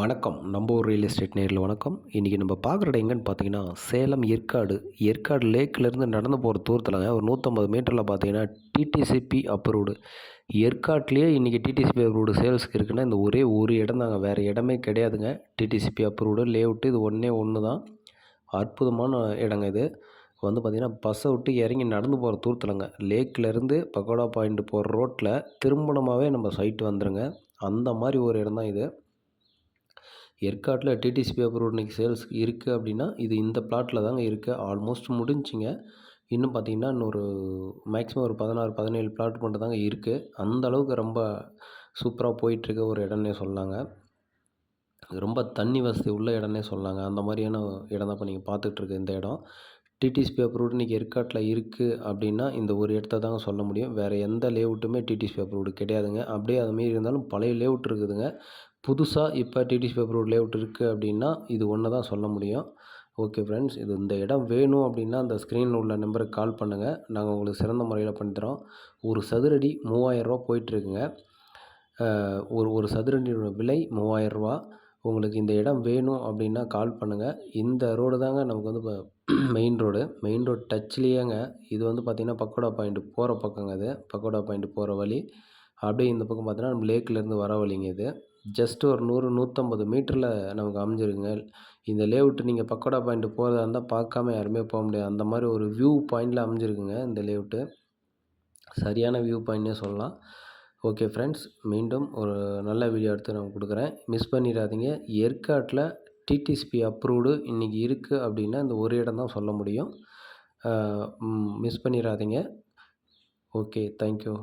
வணக்கம். நம்ம ஒரு ரியல் எஸ்டேட் நேரில் வணக்கம். இன்றைக்கி நம்ம பார்க்குற இடம் எங்கன்னு பார்த்தீங்கன்னா சேலம் ஏற்காடு. ஏற்காடு லேக்கிலேருந்து நடந்து போகிற தூரத்தில்ங்க ஒரு நூற்றம்பது மீட்டரில் பார்த்தீங்கன்னா டிடிசிபி அப்ரூவ்டு ஏற்காட்லேயே இன்றைக்கி டிடிசிபி அப்ரூவ்டு சேல்ஸுக்கு இருக்குன்னா இந்த ஒரே ஒரு இடம் தாங்க. வேறு இடமே கிடையாதுங்க. டிடிசிபி அப்ரூவ்டு லேஅவுட்டு இது ஒன்றே ஒன்று தான். அற்புதமான இடங்க இது. வந்து பார்த்திங்கன்னா பஸ்ஸை விட்டு இறங்கி நடந்து போகிற தூரத்தில்ங்க. லேக்கிலேருந்து பக்கோடா பாயிண்ட் போகிற ரோட்டில் திரும்பணமாகவே நம்ம சைட்டு வந்துடுங்க அந்த மாதிரி ஒரு இடம் தான் இது. ஏற்காட்டில் டிடிசிபி பேப்பர் இன்றைக்கி சேல்ஸ் இருக்குது அப்படின்னா இது இந்த பிளாட்டில் தாங்க இருக்குது ஆல்மோஸ்ட் முடிஞ்சிங்க இன்னும் பார்த்தீங்கன்னா இன்னொரு மேக்ஸிமம் ஒரு பதினாறு பதினேழு பிளாட் மட்டும் தாங்க இருக்குது அந்த அளவுக்கு ரொம்ப சூப்பராக போயிட்டுருக்க ஒரு இடம்னே சொல்லலாங்க ரொம்ப தண்ணி வசதி உள்ள இடம்னே சொல்லலாங்க அந்த மாதிரியான இடம் தான் இப்போ நீங்கள் பார்த்துட்ருக்க இந்த இடம். டிடிசி பேப்பர் ரோடு இன்றைக்கி ஏற்காட்டில் இருக்குது அப்படின்னா இந்த ஒரு இடத்த தாங்க சொல்ல முடியும். வேறு எந்த லேஅவுட்டுமே பேப்பர் ரோடு கிடையாதுங்க. அப்படியே அதுமாரி இருந்தாலும் பழைய லேஅவுட் இருக்குதுங்க. புதுசாக இப்போ டிடிசி பேப்பர் ரோட் லேஅவுட் இருக்குது அப்படின்னா இது ஒன்று தான் சொல்ல முடியும். ஓகே ஃப்ரெண்ட்ஸ் இது இந்த இடம் வேணும் அப்படின்னா அந்த ஸ்க்ரீனில் உள்ள நம்பருக்கு கால் பண்ணுங்கள் நாங்கள் உங்களுக்கு சிறந்த முறையில் பண்ணித்தரோம் ஒரு சதுரடி மூவாயிரரூவா போயிட்டுருக்குங்க. ஒரு ஒரு சதுரடியோட விலை மூவாயிரரூவா உங்களுக்கு இந்த இடம் வேணும் அப்படின்னா கால் பண்ணுங்கள் இந்த ரோடு தாங்க நமக்கு வந்து இப்போ மெயின் ரோடு மெயின் ரோடு டச்லேயேங்க இது வந்து பார்த்திங்கன்னா பக்கோடா பாயிண்ட் போகிற பக்கங்க அது. பக்கோடா பாயிண்ட் போகிற வழி. அப்படியே இந்த பக்கம் பார்த்தீங்கன்னா நம்ம லேக்கிலேருந்து வர வழிங்க இது. ஜஸ்ட் ஒரு நூறு நூற்றம்பது மீட்டரில் நமக்கு அமைஞ்சிருக்குங்க இந்த லேஅவுட்டு நீங்கள் பக்கோடா பாயிண்ட் போகிறதா இருந்தால் பார்க்காம யாருமே போக முடியாது. அந்த மாதிரி ஒரு வியூ பாயிண்டில் அமைஞ்சிருக்குங்க இந்த லேஅவுட்டு சரியான வியூ பாயிண்ட்னே சொல்லலாம். ஓகே ஃப்ரெண்ட்ஸ் மீண்டும் ஒரு நல்ல வீடியோ எடுத்து நான் கொடுக்குறேன். மிஸ் பண்ணிடாதீங்க. ஏற்காட்டில் டிடிசிபி அப்ரூவ்டு இன்றைக்கி இருக்குது அப்படின்னா இந்த ஒரு இடம் தான் சொல்ல முடியும். மிஸ் பண்ணிடாதீங்க. Okay thank you